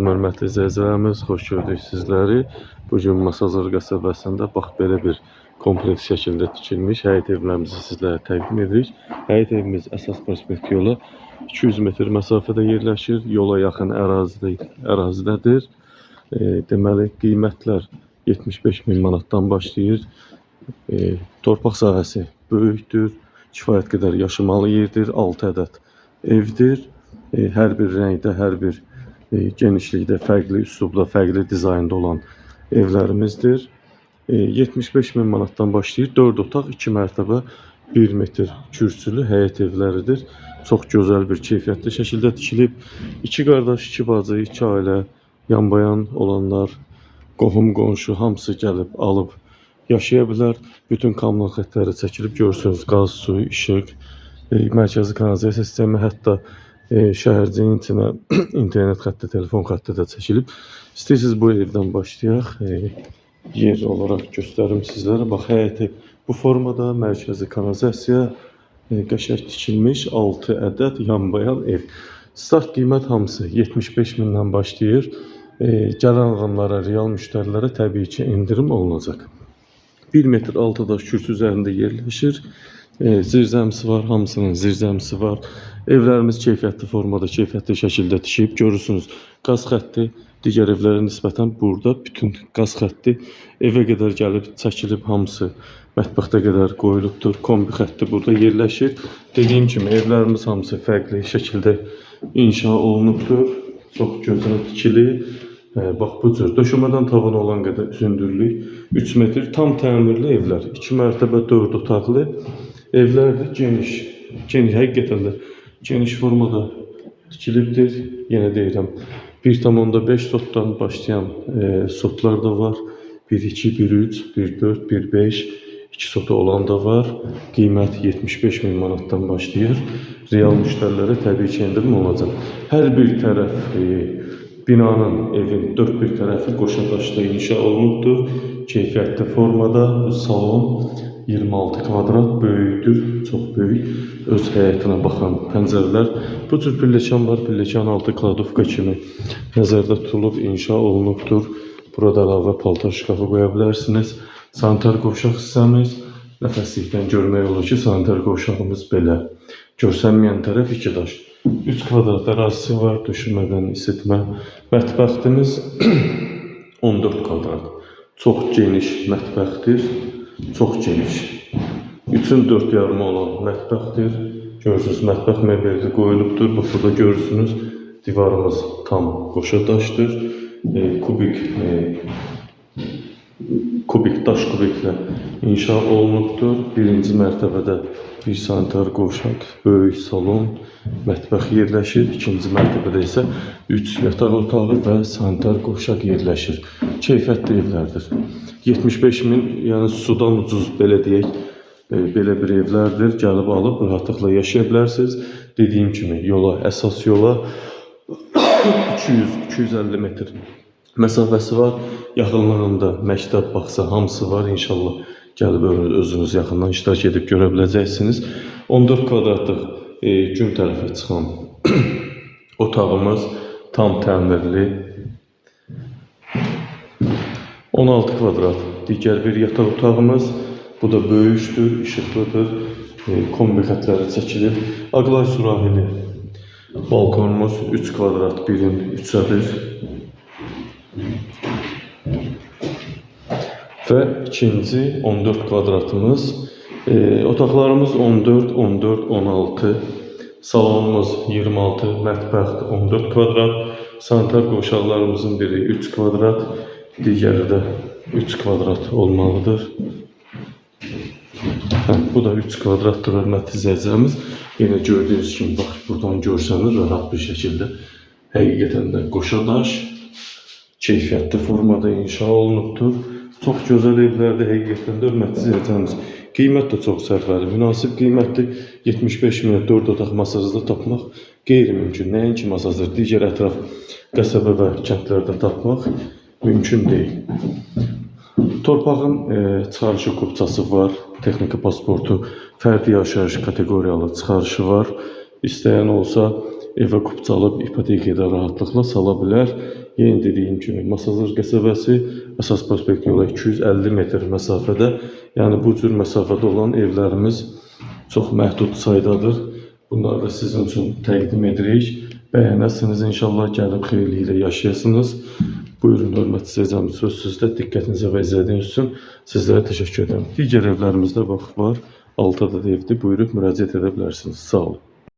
Hörmətli izləyicilərimiz, xoş gördük sizləri. Bu gün Masazır qəsəbəsində bax belə bir kompleks şəkildə tikilmiş həyət evlərimizi sizlərə təqdim edirik. Həyət evimiz əsas prospekt yola 200 metr məsafədə yerləşir. Yola yaxın ərazidə, ərazidədir. E, deməli qiymətlər 75 min manatdan başlayır. E, torpaq sahəsi böyükdür. Kifayət qədər yaşamalı yerdir. 6 ədəd evdir. E, hər bir rəngdə, hər bir genişlikdə, fərqli üslubda, fərqli dizaynda olan evlərimizdir. E, 75 min manatdan başlayır. 4 otaq, 2 mərtəbə, 1 metr kürsülü həyət evləridir. Çox gözəl bir keyfiyyətli şəkildə tikilib. İki qardaş, iki bacı, iki ailə, yanbayan olanlar, qohum, qonşu hamısı gəlib alıb yaşaya bilər. Bütün kommunal xəttləri çəkilib görürsünüz. Qaz, su, işıq, e, mərkəzi kanalizasiya sistemi, hətta e, şəhərciyin içinə internet xətti, telefon xətti də çəkilib. İstəyirsiniz bu evdən başlayaq. E, yer olaraq göstərim sizlərə. Bax, həyəti bu formada mərkəzi kanalizasiya e, qəşəng tikilmiş 6 ədəd yanbayan ev. Start qiymət hamısı 75 mindən başlayır. E, gələn adamlara, real müştərilərə təbii ki, endirim olunacaq. 1 metr 6 daş kürsü üzərində yerləşir. E, zirzəmisi var, hamısının zirzəmisi var. Evlərimiz keyfiyyətli formada, keyfiyyətli şəkildə tikib görürsünüz. Qaz xətti digər evlərə nisbətən burada bütün qaz xətti evə qədər gəlib çəkilib hamısı mətbəxdə qədər qoyulubdur. Kombi xətti burada yerləşir. Dediyim kimi evlərimiz hamısı fərqli şəkildə inşa olunubdur. Çox gözəl tikili. E, bax bu cür döşəmədən tavana olan qədər üzündürlük 3 metr tam təmirli evlər. 2 mərtəbə 4 otaqlı evlərdir. Geniş, geniş həqiqətən də geniş formada tikilibdir. Yenə deyirəm 1.5 sotdan başlayan e, sotlar da var. 1.2, 1.3, 1.4, 1.5 2 sotu olan da var. Qiymət 75 min manatdan başlayır. Real müştərilərə təbii ki, endirim olacaq. Hər bir tərəf e, binanın, evin dörd bir tərəfi qoşa daşla inşa olunubdur. Keyfiyyətli formada bu salon 26 kvadrat böyükdür, çox böyük. Öz həyətinə baxan pəncərələr. Bu cür pilləkən var, pilləkən altı kladovka kimi nəzərdə tutulub inşa olunubdur. Burada əlavə paltar şkafı qoya bilərsiniz. Sanitar qovşaq hissəmiz nəfəslikdən görmək olur ki, sanitar qovşağımız belə. Görsənməyən tərəf 2 daş. 3 kvadrat ərazisi var, döşəmədən isitmə. Mətbəxtimiz 14 kvadrat. Çox geniş mətbəxtdir. Çox geniş. 3-ün 4 yarımı olan mətbəxtdir. Görürsünüz, mətbəx mebeli qoyulubdur. Bax, burada görürsünüz, divarımız tam qoşa daşdır. E, kubik e, kubik daş kubiklə inşa olunubdur. Birinci mərtəbədə bir sanitar qovşaq, böyük salon, mətbəx yerləşir. İkinci mərtəbədə isə 3 yataq otağı və sanitar qovşaq yerləşir. Keyfiyyətli evlərdir. 75 min, yəni sudan ucuz belə deyək, e, belə bir evlərdir. Gəlib alıb rahatlıqla yaşaya bilərsiniz. Dediyim kimi yola, əsas yola 200-250 metr məsafəsi var. Yaxınlığında məktəb, bağça hamısı var. İnşallah gəlib özünüz yaxından iştirak edib görə biləcəksiniz. 14 kvadratlıq e, gün tərəfə çıxan otağımız tam təmirli. 16 kvadrat digər bir yataq otağımız. Bu da böyükdür, işıqlıdır. E, kombi xətləri çəkilib. Aqlay sürahili balkonumuz 3 kvadrat, birin 3-ədir. Və ikinci 14 kvadratımız. E, otaqlarımız 14, 14, 16. Salonumuz 26, mətbəx 14 kvadrat. Sanitar qovşaqlarımızın biri 3 kvadrat, digəri də 3 kvadrat olmalıdır. Hə, bu da 3 kvadratdır hörmətli izləyicilərimiz. Yenə gördüyünüz kimi bax buradan görsənir rahat bir şəkildə. Həqiqətən də qoşa daş formada inşa olunubdur. Çox gözəl evlərdir həqiqətən də hörmətli izləyicilərimiz. Qiymət də çox sərfəli, münasib qiymətli 75 minə 4 otaq masajda tapmaq qeyri-mümkün. Nəinki masajdır, digər ətraf qəsəbə və kəndlərdə tapmaq mümkün deyil. Torpağın e, çıxarışı kupçası var, texniki pasportu, fərdi yaşayış kateqoriyalı çıxarışı var. İstəyən olsa evə kupça alıb ipotekaya da rahatlıqla sala bilər. Yenə dediyim kimi Masazır qəsəbəsi əsas prospekt yola 250 metr məsafədə. Yəni bu cür məsafədə olan evlərimiz çox məhdud saydadır. Bunları da sizin üçün təqdim edirik. Bəyənəsiniz inşallah gəlib xeyirliklə yaşayasınız. Buyurun hörmətli seyircimiz söz sizdə. Diqqətinizə və izlədiyiniz üçün sizlərə təşəkkür edirəm. Digər evlərimizdə bax var. Altıda da evdir. Buyurub müraciət edə bilərsiniz. Sağ olun.